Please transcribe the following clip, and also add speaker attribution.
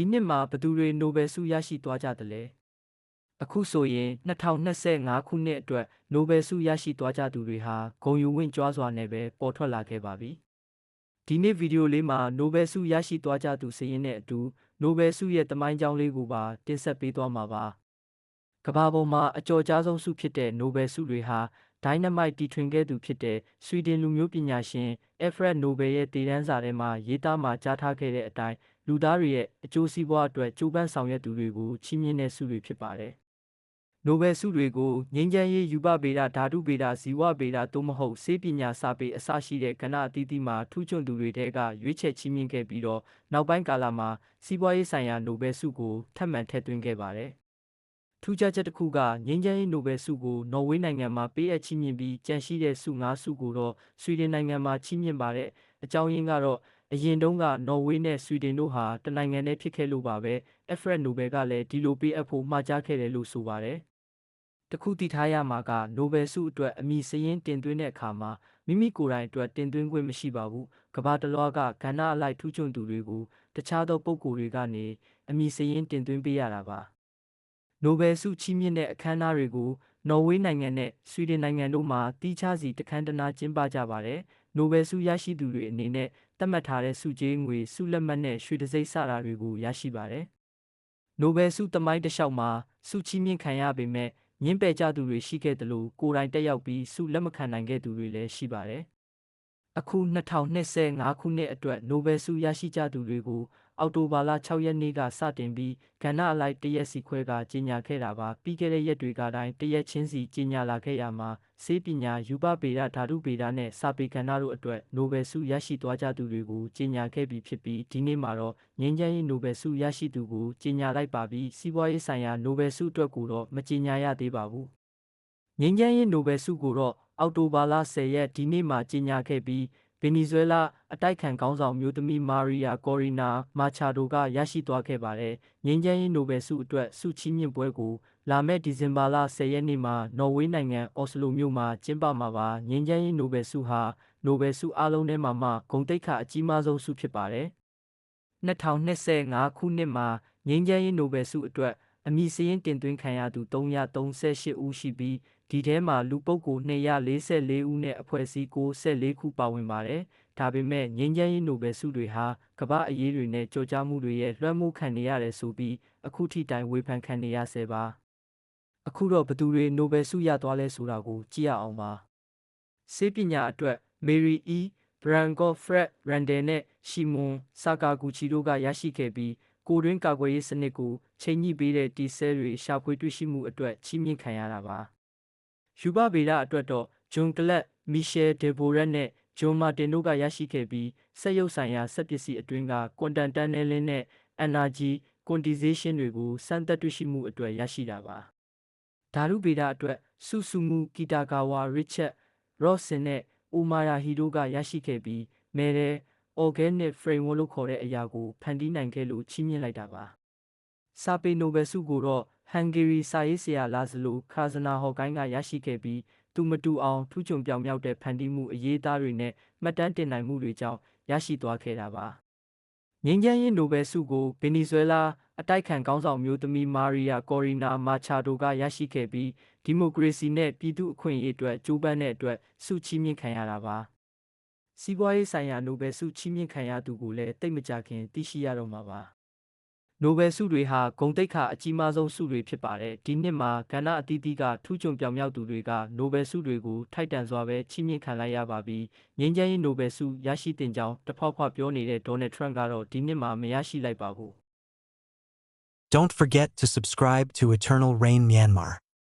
Speaker 1: ဒီနှစ်မှာဘယ်သူတွေနိုဘယ်ဆုရရှိသွားကြသလဲအခုဆိုရင်2025ခုနှစ်အတွက်နိုဘယ်ဆုရရှိသွားကြသူတွေဟာဂုဏ်ယူဝင့်ကြွားစွာနဲ့ပဲပေါ်ထွက်လာခဲ့ပါပြီဒီနေ့ဗီဒီယိုလေးမှာနိုဘယ်ဆုရရှိသွားကြသူစည်ရင်းနဲ့အတူနိုဘယ်ဆုရဲ့တမိုင်းကြောင်းလေးကိုပါတင်ဆက်ပေးသွားမှာပါကမ္ဘာပေါ်မှာအကျော်ကြားဆုံးဆုဖြစ်တဲ့နိုဘယ်ဆုတွေဟာဒိုင်းနမိုက်တီထွင်ခဲ့သူဖြစ်တဲ့ဆွီဒင်လူမျိုးပညာရှင်အဖရက်နိုဘယ်ရဲ့တည်တန်းစာထဲမှာရေးသားမှာကြားထားခဲ့တဲ့အတိုင်း လူသားတွေရဲ့အကျိုးစီးပွားအတွက်ကြိုးပမ်းဆောင်ရွက်သူတွေကိုချီးမြှင့်တဲ့ဆုတွေဖြစ်ပါတယ်။နိုဘယ်ဆုတွေကိုငြိမ်းချမ်းရေးယူပဗေဒဓာတုဗေဒဇီဝဗေဒသို့မဟုတ်ဆေးပညာစာပေအစရှိတဲ့ကဏ္ဍအသီးသီးမှာထူးချွန်သူတွေတဲကရွေးချယ်ချီးမြှင့်ခဲ့ပြီးတော့နောက်ပိုင်းကာလမှာစီးပွားရေးဆိုင်ရာနိုဘယ်ဆုကိုထပ်မံထည့်သွင်းခဲ့ပါတယ်။ထူးခြားချက်တစ်ခုကငြိမ်းချမ်းရေးနိုဘယ်ဆုကိုနော်ဝေးနိုင်ငံမှာပေးအပ်ချီးမြှင့်ပြီးကြန့်ရှိတဲ့ဆု၅ဆုကိုတော့ဆွီဒင်နိုင်ငံမှာချီးမြှင့်ပါတယ်။အကြောင်းရင်းကတော့ အရင်တုန်းကနော်ဝေးနဲ့ဆွီဒင်တို့ဟာတနိုင်ငံတည်းဖြစ်ခဲ့လို့ပါပဲအဖရက်နိုဘယ်ကလည်းဒီလိုပေးအပ်ဖို့မှာကြားခဲ့တယ်လို့ဆိုပါတယ်တခုတည်ထားရမှာကနိုဘယ်ဆုအတွက်အမည်စရင်းတင်သွင်းတဲ့အခါမှာမိမိကိုယ်တိုင်အတွက်တင်သွင်းခွင့်မရှိပါဘူးကမ္ဘာတလွှားကကဏ္ဍအလိုက်ထူးချွန်သူတွေကိုတခြားသောပုဂ္ဂိုလ်တွေကနေအမည်စရင်းတင်သွင်းပေးရတာပါနိုဘယ်ဆုချီးမြှင့်တဲ့အခမ်းအနားတွေကိုနော်ဝေးနိုင်ငံနဲ့ဆွီဒင်နိုင်ငံတို့မှာတီးခြားစီတခမ်းတနာကျင်းပကြပါတယ် နိုဘယ်ဆုရရှိသူတွေအနေနဲ့သတ်မှတ်ထားတဲ့ဆုကြေးငွေဆုလက်မှတ်နဲ့ရွှေတံဆိပ်စတာတွေကိုရရှိပါတယ်။နိုဘယ်ဆုသမိုင်းတစ်လျှောက်မှာဆုချီးမြှင့်ခံရပေမဲ့ညှင်းပယ်ကြသူတွေရှိခဲ့တယ်လို့ကိုယ်တိုင်တက်ရောက်ပြီးဆုလက်မခံနိုင်ခဲ့သူတွေလည်းရှိပါတယ်။အခု2025ခုနှစ်အတွက်နိုဘယ်ဆုရရှိကြသူတွေကိုအောက်တိုဘာလ6ရက်နေ့ကစတင်ပြီးကဏ္ဍအလိုက်တရက်စီခွဲကကြီးညာခဲ့တာပါပြီးခဲ့တဲ့ရက်တွေကတိုင်းတရက်ချင်းစီကြီးညာလာခဲ့ရမှာ ဆေးပညာယူပဗေဒဓာတုဗေဒနဲ့စာပေကဏ္ဍတို့အတွက်နိုဘယ်ဆုရရှိသွားကြသူတွေကိုကြီးညာခဲ့ပြီးဖြစ်ပြီးဒီနေ့မှာတော့ငြိမ်းချမ်းရေးနိုဘယ်ဆုရရှိသူကိုကြီးညာလိုက်ပါပြီးစီးပွားရေးဆိုင်ရာနိုဘယ်ဆုအတွက်ကိုတော့မကြီးညာရသေးပါဘူးငြိမ်းချမ်းရေးနိုဘယ်ဆုကိုတော့အောက်တိုဘာလ10ရက်ဒီနေ့မှာကြီးညာခဲ့ပြီး ဗင်နီဇွဲလားအတိုက်ခံခေါင်းဆောင်မျိုးသမီးမာရီယာကော်ရီနာမာချာဒိုကရရှိသွားခဲ့ပါတယ်။ငြိမ်းချမ်းရေးနိုဘယ်ဆုအတွက်ဆုချီးမြှင့်ပွဲကိုလာမယ့်ဒီဇင်ဘာလ10ရက်နေ့မှာနော်ဝေးနိုင်ငံအော်စလိုမြို့မှာကျင်းပမှာပါ။ငြိမ်းချမ်းရေးနိုဘယ်ဆုဟာနိုဘယ်ဆုအလုံးထဲမှာမှဂုဏ်သိက္ခာအကြီးမားဆုံးဆုဖြစ်ပါတယ်။2025ခုနှစ်မှာငြိမ်းချမ်းရေးနိုဘယ်ဆုအတွက် အမည်စရင်းတင်သွင်းခံရသူ338ဦးရှိပြီးဒီထဲမှာလူပုဂ္ဂိုလ်244ဦးနဲ့အဖွဲ့အစည်း94ခုပါဝင်ပါတယ်။ဒါပေမဲ့ငြိမ်းချမ်းရေးနိုဘယ်ဆုတွေဟာကမ္ဘာအရေးတွေနဲ့ကြော်ကြားမှုတွေရဲ့လွှမ်းမိုးခံနေရတယ်ဆိုပြီးအခုထိတိုင်ဝေဖန်ခံနေရဆဲပါ။အခုတော့ဘသူတွေနိုဘယ်ဆုရသွားလဲဆိုတာကိုကြည့်ရအောင်ပါ။စေပညာအတွက် Mary E. Branco Fred Randall နဲ့ Shimon Sakaguchi တို့ကရရှိခဲ့ပြီး ကိုတွင်းကာကွယ်ရေးစနစ်ကိုချိန်ညှိပေးတဲ့တီဆဲတွေရှာဖွေတွေ့ရှိမှုအတွက်ချီးမြှင့်ခံရတာပါ။ယူဘဗေဒအတွက်တော့ဂျွန်ကလတ်၊မီရှယ်ဒေဘိုရက်နဲ့ဂျွန်မာတင်တို့ကရရှိခဲ့ပြီးစက်ရုပ်ဆိုင်ရာစက်ပစ္စည်းအတွင်းကကွန်တန်တန်နယ်လင်းနဲ့ energy quantization တွေကိုစမ်းသပ်တွေ့ရှိမှုအတွက်ရရှိတာပါ။ဓာတုဗေဒအတွက်ဆူဆူမူကီတာကာဝါရစ်ချက်ရော့ဆင်နဲ့အိုမာယာဟီတို့ကရရှိခဲ့ပြီးမဲတဲ့ organic framework လို့ခေါ်တဲ့အရာကိုဖန်တီးနိုင်ခဲ့လို့ချီးမြှင့်လိုက်တာပါ။စာပေနိုဘယ်ဆုကိုတော့ဟန်ဂေရီစာရေးဆရာလာဇလိုခါဇနာဟော့ကိုင်းကရရှိခဲ့ပြီးသူမတူအောင်ထူးချွန်ပြောင်မြောက်တဲ့ဖန်တီးမှုအရေးသားတွေနဲ့မှတ်တမ်းတင်နိုင်မှုတွေကြောင့်ရရှိသွားခဲ့တာပါ။ငင်းချမ်းရေးနိုဘယ်ဆုကိုဗင်နီဇွဲလားအတိုက်ခံကောင်းဆောင်မျိုးသမီးမာရီယာကော်ရီနာမာချာဒိုကရရှိခဲ့ပြီးဒီမိုကရေစီနဲ့ပြည်သူ့အခွင့်အရေးအတွက်ကြိုးပမ်းတဲ့အတွက်ဆုချီးမြှင့်ခံရတာပါ။ စီးပွားရေးဆိုင်ရာနိုဘယ်ဆုချီးမြှင့်ခံရသူကိုလည်းတိတ်မကြခင်သိရှိရတော့မှာပါနိုဘယ်ဆုတွေဟာဂုဏ်သိက္ခာအကြီးမားဆုံးဆုတွေဖြစ်ပါတယ်ဒီနှစ်မှာကဏ္ဍအသီးသီးကထူးချွန်ပြောင်မြောက်သူတွေကနိုဘယ်ဆုတွေကိုထိုက်တန်စွာပဲချီးမြှင့်ခံလိုက်ရပါပြီငြိမ်းချမ်းရေးနိုဘယ်ဆုရရှိတင်ကြောင်းတဖောက်ဖောက်ပြောနေတဲ့ဒေါ်နယ်ထရန့်ကတော့ဒီနှစ်မှာမရရှိလိုက်ပါဘူး
Speaker 2: Don't forget to subscribe to Eternal Rain Myanmar.